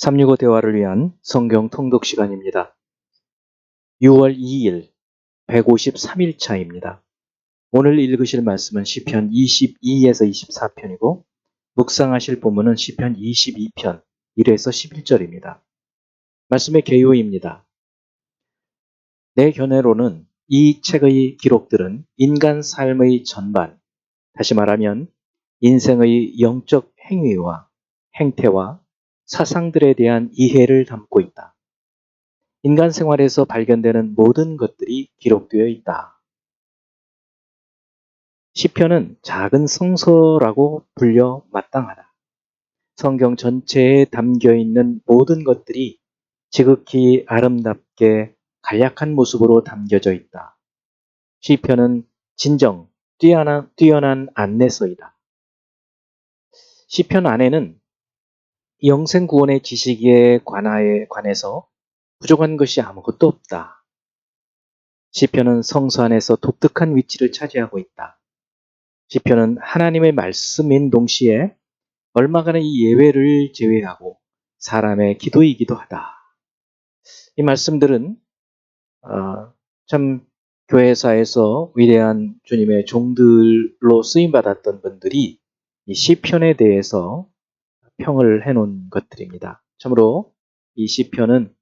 365 대화를 위한 성경 통독 시간입니다. 6월 2일 153일 차입니다. 오늘 읽으실 말씀은 시편 22에서 24편이고 묵상하실 본문은 시편 22편 1에서 11절입니다. 말씀의 개요입니다. 내 견해로는 이 책의 기록들은 인간 삶의 전반, 다시 말하면 인생의 영적 행위와 행태와 사상들에 대한 이해를 담고 있다. 인간 생활에서 발견되는 모든 것들이 기록되어 있다. 시편은 작은 성서라고 불려 마땅하다. 성경 전체에 담겨 있는 모든 것들이 지극히 아름답게 간략한 모습으로 담겨져 있다. 시편은 진정 뛰어난, 뛰어난 안내서이다. 시편 안에는 영생 구원의 지식에 관하에 관해서 부족한 것이 아무것도 없다. 시편은 성서 안에서 독특한 위치를 차지하고 있다. 시편은 하나님의 말씀인 동시에 얼마간의 예외를 제외하고 사람의 기도이기도 하다. 이 말씀들은 어, 참 교회사에서 위대한 주님의 종들로 쓰임 받았던 분들이 이 시편에 대해서 평을 해놓은 것들입니다. 참으로 이 시편은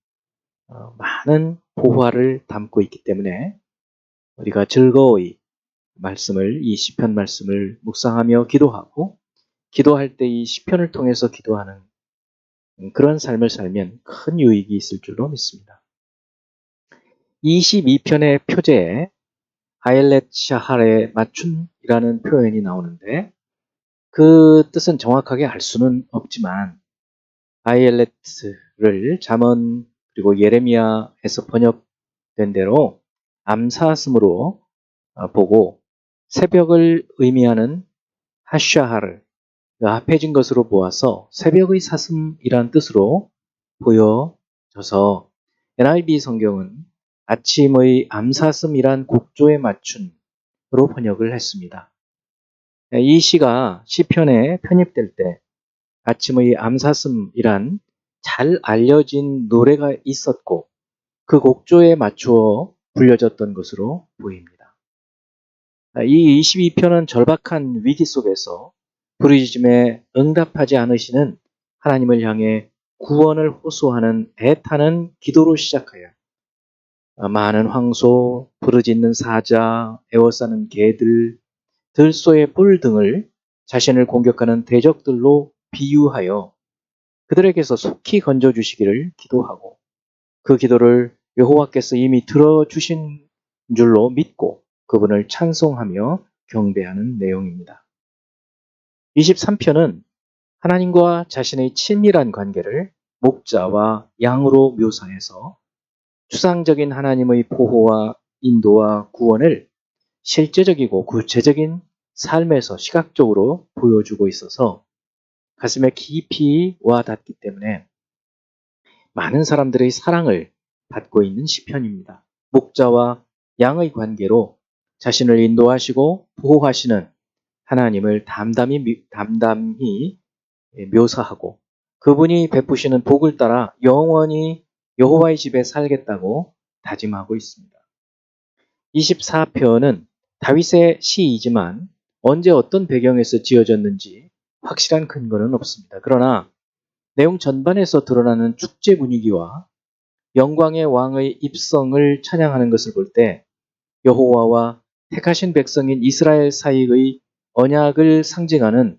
어, 많은 보화를 담고 있기 때문에 우리가 즐거이 말씀을 이 시편 말씀을 묵상하며 기도하고 기도할 때 이 시편을 통해서 기도하는 그런 삶을 살면 큰 유익이 있을 줄로 믿습니다. 22편의 표제에 아일렛 샤할의 맞춤이라는 표현이 나오는데 그 뜻은 정확하게 알 수는 없지만 아이엘레트를 잠언 그리고 예레미야에서 번역된 대로 암사슴으로 어, 보고 새벽을 의미하는 하샤하를 합해진 것으로 보아서 새벽의 사슴이란 뜻으로 보여져서 NIV 성경은 아침의 암사슴이란 곡조에 맞춘으로 번역을 했습니다. 네, 이 시가 시편에 편입될 때 아침의 암사슴이란 잘 알려진 노래가 있었고 그 곡조에 맞추어 불려졌던 것으로 보입니다. 이 22편은 절박한 위기 속에서 부르짖음에 응답하지 않으시는 하나님을 향해 구원을 호소하는 애타는 기도로 시작하여 많은 황소, 부르짖는 사자, 애워싸는 개들, 들소의 뿔 등을 자신을 공격하는 대적들로 비유하여 그들에게서 속히 건져 주시기를 기도하고 그 기도를 여호와께서 이미 들어주신 줄로 믿고 그분을 찬송하며 경배하는 내용입니다. 23편은 하나님과 자신의 친밀한 관계를 목자와 양으로 묘사해서 추상적인 하나님의 보호와 인도와 구원을 실제적이고 구체적인 삶에서 시각적으로 보여주고 있어서 가슴에 깊이 와 닿기 때문에 많은 사람들의 사랑을 받고 있는 시편입니다. 목자와 양의 관계로 자신을 인도하시고 보호하시는 하나님을 담담히, 담담히 묘사하고 그분이 베푸시는 복을 따라 영원히 여호와의 집에 살겠다고 다짐하고 있습니다. 24편은 다윗의 시이지만 언제 어떤 배경에서 지어졌는지 확실한 근거는 없습니다. 그러나 내용 전반에서 드러나는 축제 분위기와 영광의 왕의 입성을 찬양하는 것을 볼 때 여호와와 택하신 백성인 이스라엘 사이의 언약을 상징하는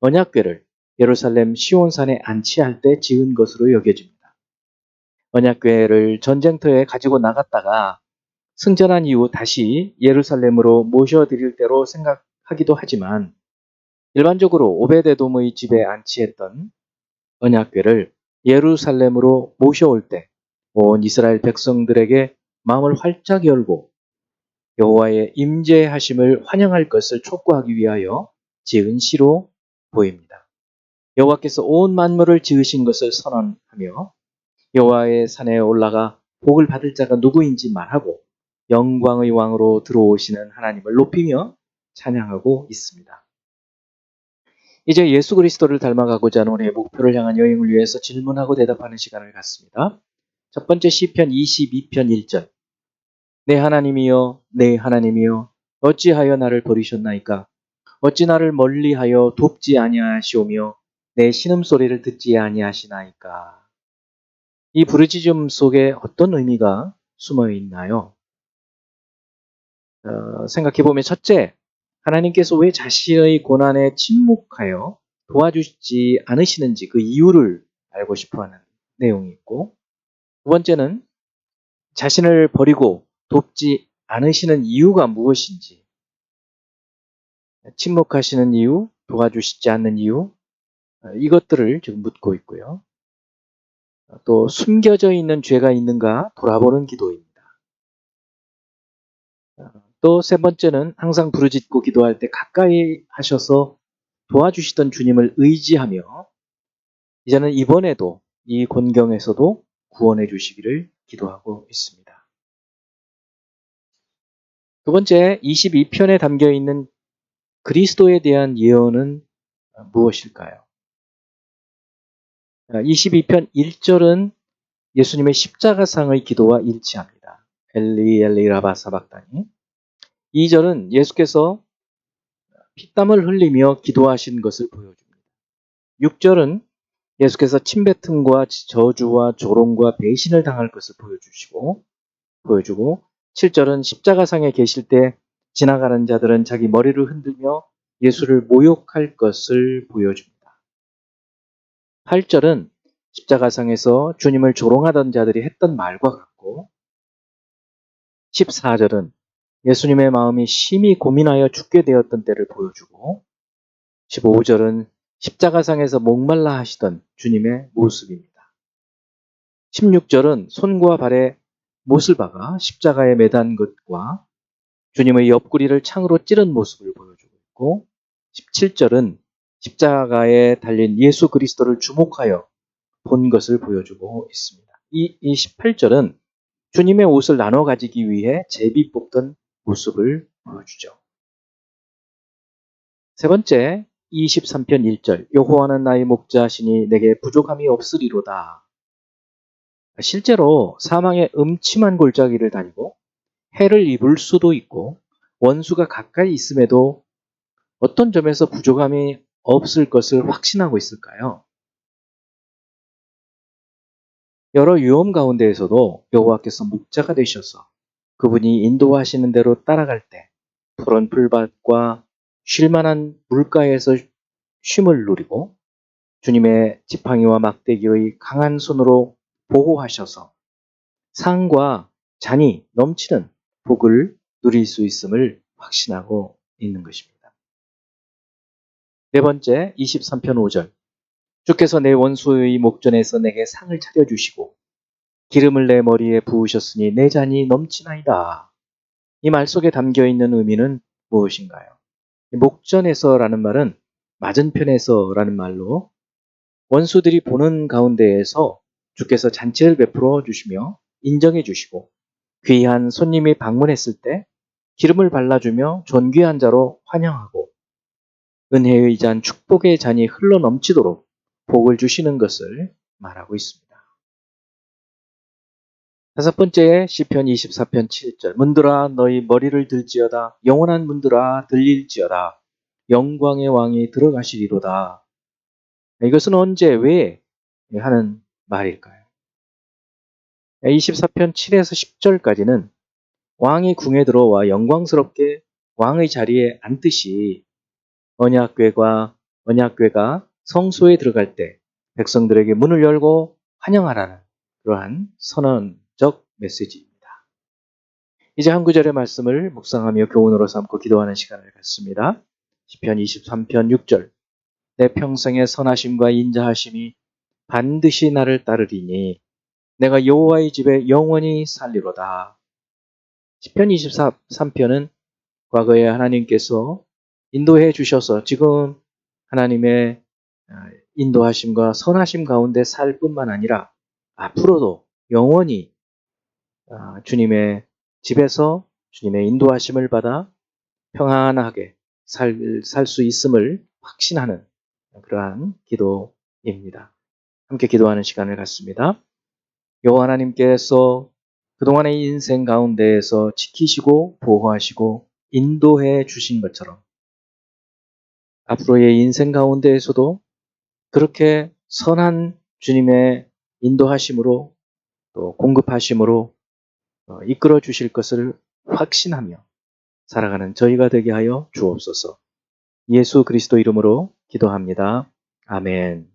언약궤를 예루살렘 시온산에 안치할 때 지은 것으로 여겨집니다. 언약궤를 전쟁터에 가지고 나갔다가 승전한 이후 다시 예루살렘으로 모셔드릴 때로 생각 하기도 하지만 일반적으로 오베데돔의 집에 안치했던 언약궤를 예루살렘으로 모셔올 때 온 이스라엘 백성들에게 마음을 활짝 열고 여호와의 임재하심을 환영할 것을 촉구하기 위하여 지은 시로 보입니다. 여호와께서 온 만물을 지으신 것을 선언하며 여호와의 산에 올라가 복을 받을 자가 누구인지 말하고 영광의 왕으로 들어오시는 하나님을 높이며 찬양하고 있습니다. 이제 예수 그리스도를 닮아가고자 하는 우리의 목표를 향한 여행을 위해서 질문하고 대답하는 시간을 갖습니다. 첫 번째 시편 22편 1절. 내 하나님이여, 내 하나님이여, 어찌하여 나를 버리셨나이까? 어찌 나를 멀리하여 돕지 아니하시오며 내 신음 소리를 듣지 아니하시나이까? 이 부르짖음 속에 어떤 의미가 숨어 있나요? 어, 생각해 보면 첫째, 하나님께서 왜 자신의 고난에 침묵하여 도와주지 않으시는지 그 이유를 알고 싶어 하는 내용이 있고, 두 번째는 자신을 버리고 돕지 않으시는 이유가 무엇인지, 침묵하시는 이유, 도와주시지 않는 이유, 어, 이것들을 지금 묻고 있고요. 또 숨겨져 있는 죄가 있는가 돌아보는 기도입니다. 또 세 번째는 항상 부르짖고 기도할 때 가까이 하셔서 도와주시던 주님을 의지하며 이제는 이번에도 이 곤경에서도 구원해 주시기를 기도하고 있습니다. 두 번째 22편에 담겨 있는 그리스도에 대한 예언은 무엇일까요? 22편 1절은 예수님의 십자가상의 기도와 일치합니다. 엘리 엘리 라바 사박다니 2절은 예수께서 피땀을 흘리며 기도하신 것을 보여줍니다. 6절은 예수께서 침뱉음과 저주와 조롱과 배신을 당할 것을 보여주시고 보여주고 7절은 십자가상에 계실 때 지나가는 자들은 자기 머리를 흔들며 예수를 모욕할 것을 보여줍니다. 8절은 십자가상에서 주님을 조롱하던 자들이 했던 말과 같고 14절은 예수님의 마음이 심히 고민하여 죽게 되었던 때를 보여주고 15절은 십자가상에서 목말라 하시던 주님의 모습입니다. 16절은 손과 발에 못을 박아 십자가에 매단 것과 주님의 옆구리를 창으로 찌른 모습을 보여주고 있고 17절은 십자가에 달린 예수 그리스도를 주목하여 본 것을 보여주고 있습니다. 이, 이 18절은 주님의 옷을 나눠 가지기 위해 제비 뽑던 모습을 보여주죠. 세 번째, 23편 1절. 여호와는 나의 목자시니 내게 부족함이 없으리로다. 실제로 사망의 음침한 골짜기를 다니고 해를 입을 수도 있고 원수가 가까이 있음에도 어떤 점에서 부족함이 없을 것을 확신하고 있을까요? 여러 위험 가운데에서도 여호와께서 목자가 되셔서 그분이 인도하시는 대로 따라갈 때 푸른 풀밭과 쉴만한 물가에서 쉼을 누리고 주님의 지팡이와 막대기의 강한 손으로 보호하셔서 상과 잔이 넘치는 복을 누릴 수 있음을 확신하고 있는 것입니다. 네 번째, 23편 5절. 주께서 내 원수의 목전에서 내게 상을 차려주시고 기름을 내 머리에 부으셨으니 내 잔이 넘치나이다. 이 말 속에 담겨 있는 의미는 무엇인가요? 목전에서라는 말은 맞은편에서라는 말로 원수들이 보는 가운데에서 주께서 잔치를 베풀어 주시며 인정해 주시고 귀한 손님이 방문했을 때 기름을 발라주며 존귀한 자로 환영하고 은혜의 잔, 축복의 잔이 흘러 넘치도록 복을 주시는 것을 말하고 있습니다. 다섯 번째 시편 24편 7절 문들아 너희 머리를 들지어다 영원한 문들아 들릴지어다 영광의 왕이 들어가시리로다. 이것은 언제 왜 하는 말일까요? 24편 7에서 10절까지는 왕이 궁에 들어와 영광스럽게 왕의 자리에 앉듯이 언약궤가 언약궤가 성소에 들어갈 때 백성들에게 문을 열고 환영하라는 그러한 선언 적 메시지입니다. 이제 한 구절의 말씀을 묵상하며 교훈으로 삼고 기도하는 시간을 갖습니다. 시편 23편 6절 내 평생의 선하심과 인자하심이 반드시 나를 따르리니 내가 여호와의 집에 영원히 살리로다. 시편 23편은 과거에 하나님께서 인도해 주셔서 지금 하나님의 아, 인도하심과 선하심 가운데 살 뿐만 아니라 앞으로도 영원히 아, 주님의 집에서 주님의 인도하심을 받아 평안하게 살 수 있음을 확신하는 그러한 기도입니다. 함께 기도하는 시간을 갖습니다. 여호와 하나님께서 그동안의 인생 가운데에서 지키시고 보호하시고 인도해 주신 것처럼 앞으로의 인생 가운데에서도 그렇게 선한 주님의 인도하심으로 또 공급하심으로 어, 이끌어 주실 것을 확신하며 살아가는 저희가 되게 하여 주옵소서. 예수 그리스도 이름으로 기도합니다. 아멘.